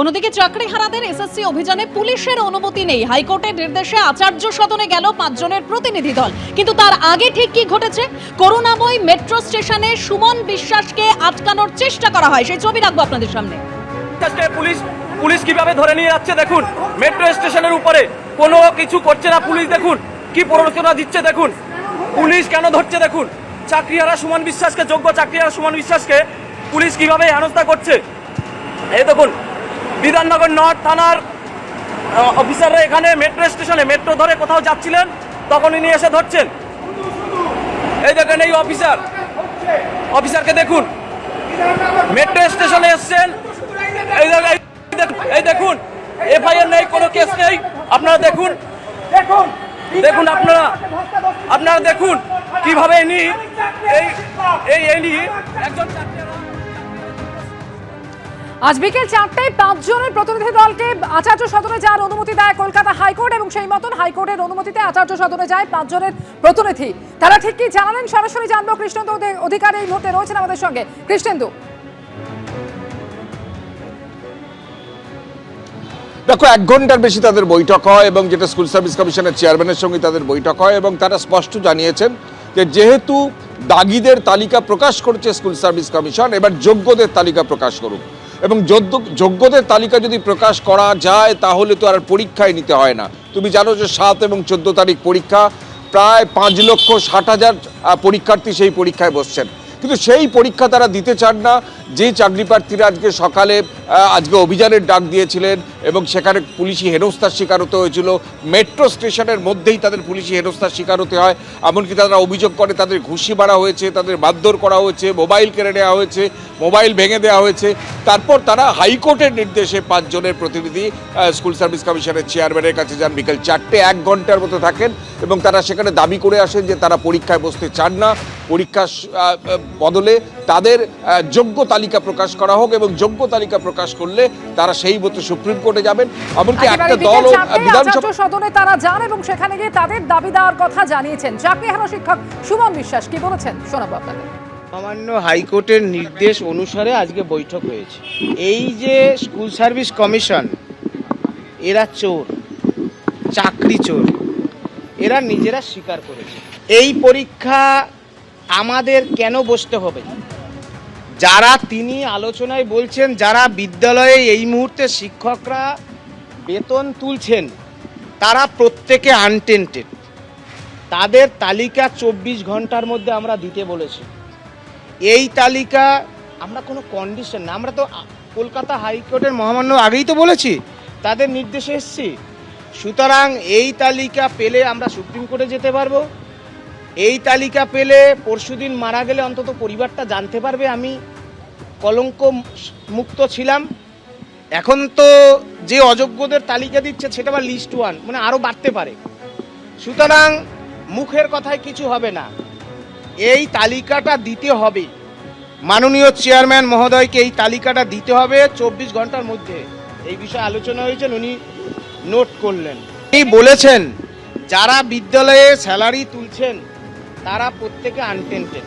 অন্যদিকে চাকরি হারাদের এসএসসি অভিযানে পুলিশের অনুমতি নেই। হাইকোর্টের নির্দেশে আচার্য সদনে গেল পাঁচজনের প্রতিনিধি দল। কিন্তু তার আগে ঠিক কি ঘটেছে? করুণাময় মেট্রো স্টেশনে সুমন বিশ্বাসকে আটকানোর চেষ্টা করা হয়। সেই ছবি রাখব আপনাদের সামনে। পুলিশ পুলিশ কীভাবে ধরে নিয়ে যাচ্ছে দেখুন? মেট্রো স্টেশনের উপরে কোনো কিছু করছে না পুলিশ, দেখুন। কি প্ররোচনা দিচ্ছে, দেখুন। পুলিশ কেন ধরছে, দেখুন। চাকরিহারা সুমন বিশ্বাসকে, যোগ্য চাকরিহারা সুমন বিশ্বাসকে পুলিশ কীভাবে হেনস্থা করছে? এই দেখুন বিধাননগর নর্থ থানার অফিসাররা এখানে মেট্রো স্টেশনে মেট্রো ধরে কোথাও যাচ্ছিলেন, তখন ইনি এসে ধরছেন। এই দেখেন এই অফিসার। অফিসারকে দেখুন। মেট্রো স্টেশনে এসছেন। এই এই দেখুন এফআইআর নেই, কোনো কেস নেই। আপনারা দেখুন। দেখুন আপনারা। আপনারা দেখুন কীভাবে ইনি এই এই একজন আজ বিকেল চারটায় পাঁচজনের প্রতিনিধি দলকে আচার্য সদনে যাওয়ার অনুমতি দেয় কলকাতা হাইকোর্ট এবং সেই মতন হাইকোর্টের অনুমতিতে আচার্য সদনে যায় পাঁচজনের প্রতিনিধি। তারা ঠিক কি জানালেন? সরাসরি জানব কৃষ্ণেন্দু অধি- অধিকারী এই মুহূর্তে রয়েছেন আমাদের সঙ্গে। কৃষ্ণেন্দু। দেখো, এক ঘণ্টার বেশি তাদের বৈঠক হয় এবং যেটা স্কুল সার্ভিস কমিশনের চেয়ারম্যানের সঙ্গে তাদের বৈঠক হয় এবং তারা স্পষ্ট জানিয়েছেন যে যেহেতু দাগিদের তালিকা প্রকাশ করেছে স্কুল সার্ভিস কমিশন, এবার যোগ্যদের তালিকা প্রকাশ করুক। এবং যোগ্য- যোগ্যদের তালিকা যদি প্রকাশ করা যায়, তাহলে তো আর পরীক্ষায় নিতে হয় না। তুমি জানো যে সাত এবং চোদ্দ তারিখ পরীক্ষা, প্রায় পাঁচ লক্ষ ষাট হাজার পরীক্ষার্থী সেই পরীক্ষায় বসছেন। কিন্তু সেই পরীক্ষা তারা দিতে চান না। যে চাকরি প্রার্থীরা আজকে সকালে আজকে অভিযানের ডাক দিয়েছিলেন এবং সেখানে পুলিশি হেনস্থার শিকার হতে হয়েছিল। মেট্রো স্টেশনের মধ্যেই তাদের পুলিশি হেনস্থার শিকার হতে হয়। এমনকি তারা অভিযোগ করে তাদের ঘুষি মারা হয়েছে, তাদের মারধর করা হয়েছে, মোবাইল কেড়ে নেওয়া হয়েছে, মোবাইল ভেঙে দেওয়া হয়েছে। তারপর তারা হাইকোর্টের নির্দেশে পাঁচজনের প্রতিনিধি স্কুল সার্ভিস কমিশনের চেয়ারম্যানের কাছে যান। বিকেল চারটে এক ঘণ্টার মতো থাকেন এবং তারা সেখানে দাবি করে আসেন যে তারা পরীক্ষায় বসতে চান না। পরীক্ষা বদলে তাদের যোগ্য তালিকা প্রকাশ করা হোক এবং যোগ্য তালিকা প্রকাশ করলে তারা সেই মতো সুপ্রিম কোর্টে যাবেন। এমনকি একটা দল বিধানসভা সদনে তারা যান এবং সেখানে গিয়ে তাদের দাবি দেওয়ার কথা জানিয়েছেন। চাকরি হারা শিক্ষক সুমন বিশ্বাস কি বলেছেন? শোনাবো আপনাদের। সামান্য হাইকোর্টের নির্দেশ অনুসারে আজকে বৈঠক হয়েছে। এই যে স্কুল সার্ভিস কমিশন এরা চোর চাকরি চোর এরা নিজেরা স্বীকার করেছে। এই পরীক্ষা আমাদের কেন বসতে হবে? যারা তিনি আলোচনায় বলছেন, যারা বিদ্যালয়ে এই মুহূর্তে শিক্ষকরা বেতন তুলছেন, তারা প্রত্যেকে আনটেন্টেড তাদের তালিকা চব্বিশ ঘণ্টার মধ্যে আমরা দিতে বলেছি। এই তালিকা আমরা কোনো কন্ডিশন না, আমরা তো কলকাতা হাইকোর্টের মহামান্য আগেই তো বলেছি, তাদের নির্দেশে এসছি। সুতরাং এই তালিকা পেলে আমরা সুপ্রিম কোর্টে যেতে পারব। এই তালিকা পেলে পরশুদিন মারা গেলে অন্তত পরিবারটা জানতে পারবে আমি কলঙ্ক মুক্ত ছিলাম। এখন তো যে অযোগ্যদের তালিকা দিচ্ছে সেটা আবার লিস্ট ওয়ান মানে আরও বাড়তে পারে। সুতরাং মুখের কথায় কিছু হবে না। এই তালিকাটা দিতে হবে। মাননীয় চেয়ারম্যান মহোদয়কে এই তালিকাটা দিতে হবে চব্বিশ ঘণ্টার মধ্যে। এই বিষয়ে আলোচনা হয়েছে, উনি নোট করলেন। উনি বলেছেন, যারা বিদ্যালয়ে স্যালারি তুলছেন তারা প্রত্যেকে আনটেন্টেড